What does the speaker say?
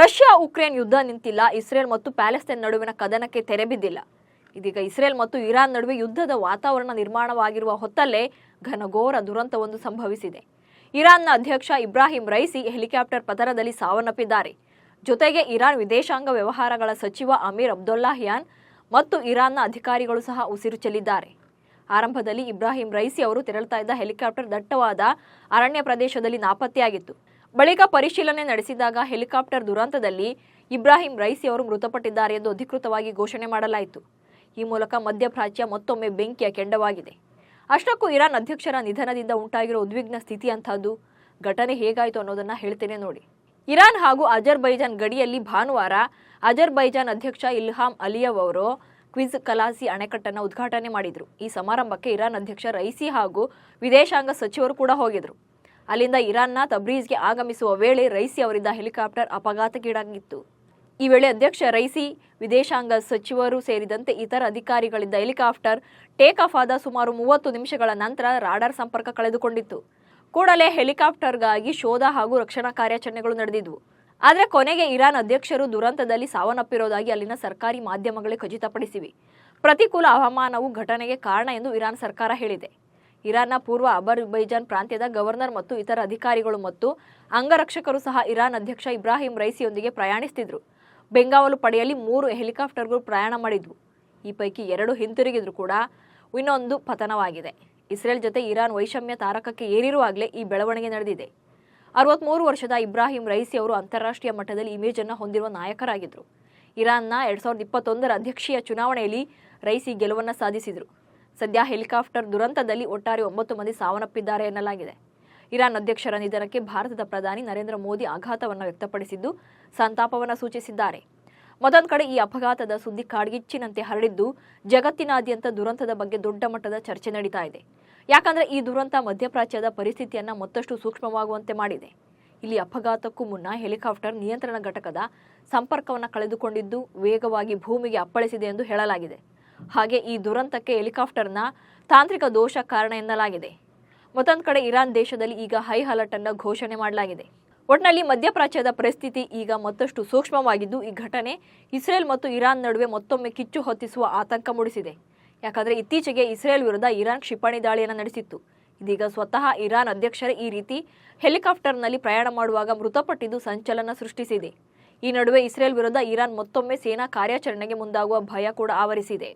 Russia Ukraine ಯುದ್ಧ ನಿಂತಿಲ್ಲ, Israel ಮತ್ತು ಪ್ಯಾಲೆಸ್ತೈನ್ ನಡುವಿನ ಕದನಕ್ಕೆ ತೆರೆ ಬಿದ್ದಿಲ್ಲ. ಇದೀಗ ಇಸ್ರೇಲ್ ಮತ್ತು ಇರಾನ್ ನಡುವೆ ಯುದ್ಧದ ವಾತಾವರಣ ನಿರ್ಮಾಣವಾಗಿರುವ ಹೊತ್ತಲ್ಲೇ ಘನಘೋರ ದುರಂತವೊಂದು ಸಂಭವಿಸಿದೆ. ಇರಾನ್ನ ಅಧ್ಯಕ್ಷ ಇಬ್ರಾಹಿಂ ರೈಸಿ ಹೆಲಿಕಾಪ್ಟರ್ ಪದರದಲ್ಲಿ ಸಾವನ್ನಪ್ಪಿದ್ದಾರೆ. ಜೊತೆಗೆ ಇರಾನ್ ವಿದೇಶಾಂಗ ವ್ಯವಹಾರಗಳ ಸಚಿವ ಅಮೀರ್ ಅಬ್ದುಲ್ಲಾಹಿಯಾನ್ ಮತ್ತು ಇರಾನ್ನ ಅಧಿಕಾರಿಗಳು ಸಹ ಉಸಿರು ಚೆಲ್ಲಿದ್ದಾರೆ. ಆರಂಭದಲ್ಲಿ ಇಬ್ರಾಹಿಂ ರೈಸಿ ಅವರು ತೆರಳುತ್ತಿದ್ದ ಹೆಲಿಕಾಪ್ಟರ್ ದಟ್ಟವಾದ ಅರಣ್ಯ ಪ್ರದೇಶದಲ್ಲಿ ನಾಪತ್ತೆಯಾಗಿತ್ತು. ಬಳಿಕ ಪರಿಶೀಲನೆ ನಡೆಸಿದಾಗ ಹೆಲಿಕಾಪ್ಟರ್ ದುರಂತದಲ್ಲಿ ಇಬ್ರಾಹಿಂ ರೈಸಿ ಅವರು ಮೃತಪಟ್ಟಿದ್ದಾರೆ ಎಂದು ಅಧಿಕೃತವಾಗಿ ಘೋಷಣೆ ಮಾಡಲಾಯಿತು. ಈ ಮೂಲಕ ಮಧ್ಯಪ್ರಾಚ್ಯ ಮತ್ತೊಮ್ಮೆ ಬೆಂಕಿಯ ಕೆಂಡವಾಗಿದೆ. ಅಷ್ಟಕ್ಕೂ ಇರಾನ್ ಅಧ್ಯಕ್ಷರ ನಿಧನದಿಂದ ಉಂಟಾಗಿರೋ ಉದ್ವಿಗ್ನ ಸ್ಥಿತಿ ಅಂತಹದ್ದು ಘಟನೆ ಹೇಗಾಯಿತು ಅನ್ನೋದನ್ನ ಹೇಳ್ತೇನೆ ನೋಡಿ. ಇರಾನ್ ಹಾಗೂ ಅಜರ್ಬೈಜಾನ್ ಗಡಿಯಲ್ಲಿ ಭಾನುವಾರ ಅಜರ್ಬೈಜಾನ್ ಅಧ್ಯಕ್ಷ ಇಲ್ಹಾಮ್ ಅಲಿಯವ್ ಅವರು ಕ್ವಿಜ್ ಕಲಾಸಿ ಅಣೆಕಟ್ಟನ್ನು ಉದ್ಘಾಟನೆ ಮಾಡಿದರು. ಈ ಸಮಾರಂಭಕ್ಕೆ ಇರಾನ್ ಅಧ್ಯಕ್ಷ ರೈಸಿ ಹಾಗೂ ವಿದೇಶಾಂಗ ಸಚಿವರು ಕೂಡ ಹೋಗಿದ್ರು. ಅಲ್ಲಿಂದ ಇರಾನ್ನ ತಬ್ರೀಜ್ಗೆ ಆಗಮಿಸುವ ವೇಳೆ ರೈಸಿ ಅವರಿದ್ದ ಹೆಲಿಕಾಪ್ಟರ್ ಅಪಘಾತಕ್ಕೀಡಾಗಿತ್ತು. ಈ ವೇಳೆ ಅಧ್ಯಕ್ಷ ರೈಸಿ, ವಿದೇಶಾಂಗ ಸಚಿವರು ಸೇರಿದಂತೆ ಇತರ ಅಧಿಕಾರಿಗಳಿದ್ದ ಹೆಲಿಕಾಪ್ಟರ್ ಟೇಕ್ ಆಫ್ ಆದ ಸುಮಾರು ಮೂವತ್ತು ನಿಮಿಷಗಳ ನಂತರ ರಾಡಾರ್ ಸಂಪರ್ಕ ಕಳೆದುಕೊಂಡಿತ್ತು. ಕೂಡಲೇ ಹೆಲಿಕಾಪ್ಟರ್ಗಾಗಿ ಶೋಧ ಹಾಗೂ ರಕ್ಷಣಾ ಕಾರ್ಯಾಚರಣೆಗಳು ನಡೆದಿದ್ವು. ಆದರೆ ಕೊನೆಗೆ ಇರಾನ್ ಅಧ್ಯಕ್ಷರು ದುರಂತದಲ್ಲಿ ಸಾವನ್ನಪ್ಪಿರೋದಾಗಿ ಅಲ್ಲಿನ ಸರ್ಕಾರಿ ಮಾಧ್ಯಮಗಳೇ ಖಚಿತಪಡಿಸಿವೆ. ಪ್ರತಿಕೂಲ ಹವಾಮಾನವು ಘಟನೆಗೆ ಕಾರಣ ಎಂದು ಇರಾನ್ ಸರ್ಕಾರ ಹೇಳಿದೆ. ಇರಾನ್ನ ಪೂರ್ವ ಅಬರ್ಬೈಜಾನ್ ಪ್ರಾಂತ್ಯದ ಗವರ್ನರ್ ಮತ್ತು ಇತರ ಅಧಿಕಾರಿಗಳು ಮತ್ತು ಅಂಗರಕ್ಷಕರು ಸಹ ಇರಾನ್ ಅಧ್ಯಕ್ಷ ಇಬ್ರಾಹಿಂ ರೈಸಿಯೊಂದಿಗೆ ಪ್ರಯಾಣಿಸುತ್ತಿದ್ದರು ಬೆಂಗಾವಲು ಪಡೆಯಲ್ಲಿ ಮೂರು ಹೆಲಿಕಾಪ್ಟರ್ಗಳು ಪ್ರಯಾಣ ಮಾಡಿದ್ವು. ಈ ಪೈಕಿ ಎರಡು ಹಿಂತಿರುಗಿದ್ರು ಕೂಡ ಇನ್ನೊಂದು ಪತನವಾಗಿದೆ. ಇಸ್ರೇಲ್ ಜೊತೆ ಇರಾನ್ ವೈಷಮ್ಯ ತಾರಕಕ್ಕೆ ಏರಿರುವಾಗಲೇ ಈ ಬೆಳವಣಿಗೆ ನಡೆದಿದೆ. ಅರವತ್ಮೂರು ವರ್ಷದ ಇಬ್ರಾಹಿಂ ರೈಸಿ ಅವರು ಅಂತಾರಾಷ್ಟ್ರೀಯ ಮಟ್ಟದಲ್ಲಿ ಇಮೇಜ್ ಅನ್ನು ಹೊಂದಿರುವ ನಾಯಕರಾಗಿದ್ದರು ಇರಾನ್ನ ಎರಡ್ ಸಾವಿರದ ಇಪ್ಪತ್ತೊಂದರ ಅಧ್ಯಕ್ಷೀಯ ಚುನಾವಣೆಯಲ್ಲಿ ರೈಸಿ ಗೆಲುವನ್ನು ಸಾಧಿಸಿದರು. ಸದ್ಯ ಹೆಲಿಕಾಪ್ಟರ್ ದುರಂತದಲ್ಲಿ ಒಟ್ಟಾರೆ ಒಂಬತ್ತು ಮಂದಿ ಸಾವನ್ನಪ್ಪಿದ್ದಾರೆ ಎನ್ನಲಾಗಿದೆ. ಇರಾನ್ ಅಧ್ಯಕ್ಷರ ನಿಧನಕ್ಕೆ ಭಾರತದ ಪ್ರಧಾನಿ ನರೇಂದ್ರ ಮೋದಿ ಆಘಾತವನ್ನು ವ್ಯಕ್ತಪಡಿಸಿದ್ದು ಸಂತಾಪವನ್ನು ಸೂಚಿಸಿದ್ದಾರೆ. ಮತ್ತೊಂದು ಕಡೆ ಈ ಅಪಘಾತದ ಸುದ್ದಿ ಕಾಡ್ಗಿಚ್ಚಿನಂತೆ ಹರಡಿದ್ದು ಜಗತ್ತಿನಾದ್ಯಂತ ದುರಂತದ ಬಗ್ಗೆ ದೊಡ್ಡ ಮಟ್ಟದ ಚರ್ಚೆ ನಡೀತಾ ಇದೆ. ಯಾಕಂದ್ರೆ ಈ ದುರಂತ ಮಧ್ಯಪ್ರಾಚ್ಯದ ಪರಿಸ್ಥಿತಿಯನ್ನ ಮತ್ತಷ್ಟು ಸೂಕ್ಷ್ಮವಾಗುವಂತೆ ಮಾಡಿದೆ. ಇಲ್ಲಿ ಅಪಘಾತಕ್ಕೂ ಮುನ್ನ ಹೆಲಿಕಾಪ್ಟರ್ ನಿಯಂತ್ರಣ ಘಟಕದ ಸಂಪರ್ಕವನ್ನು ಕಳೆದುಕೊಂಡಿದ್ದು ವೇಗವಾಗಿ ಭೂಮಿಗೆ ಅಪ್ಪಳಿಸಿದೆ ಎಂದು ಹೇಳಲಾಗಿದೆ. ಹಾಗೆ ಈ ದುರಂತಕ್ಕೆ ಹೆಲಿಕಾಪ್ಟರ್ನ ತಾಂತ್ರಿಕ ದೋಷ ಕಾರಣ ಎನ್ನಲಾಗಿದೆ. ಮತ್ತೊಂದು ಕಡೆ ಇರಾನ್ ದೇಶದಲ್ಲಿ ಈಗ ಹೈ ಅಲರ್ಟ್ ಅನ್ನು ಘೋಷಣೆ ಮಾಡಲಾಗಿದೆ. ಒಟ್ನಲ್ಲಿ ಮಧ್ಯಪ್ರಾಚ್ಯದ ಪರಿಸ್ಥಿತಿ ಈಗ ಮತ್ತಷ್ಟು ಸೂಕ್ಷ್ಮವಾಗಿದ್ದು, ಈ ಘಟನೆ ಇಸ್ರೇಲ್ ಮತ್ತು ಇರಾನ್ ನಡುವೆ ಮತ್ತೊಮ್ಮೆ ಕಿಚ್ಚು ಹೊತ್ತಿಸುವ ಆತಂಕ ಮೂಡಿಸಿದೆ. ಯಾಕಂದರೆ ಇತ್ತೀಚೆಗೆ ಇಸ್ರೇಲ್ ವಿರುದ್ಧ ಇರಾನ್ ಕ್ಷಿಪಣಿ ದಾಳಿಯನ್ನು ನಡೆಸಿತ್ತು. ಇದೀಗ ಸ್ವತಃ ಇರಾನ್ ಅಧ್ಯಕ್ಷರೇ ಈ ರೀತಿ ಹೆಲಿಕಾಪ್ಟರ್ನಲ್ಲಿ ಪ್ರಯಾಣ ಮಾಡುವಾಗ ಮೃತಪಟ್ಟಿದ್ದು ಸಂಚಲನ ಸೃಷ್ಟಿಸಿದೆ. ಈ ನಡುವೆ ಇಸ್ರೇಲ್ ವಿರುದ್ಧ ಇರಾನ್ ಮತ್ತೊಮ್ಮೆ ಸೇನಾ ಕಾರ್ಯಾಚರಣೆಗೆ ಮುಂದಾಗುವ ಭಯ ಕೂಡ ಆವರಿಸಿದೆ.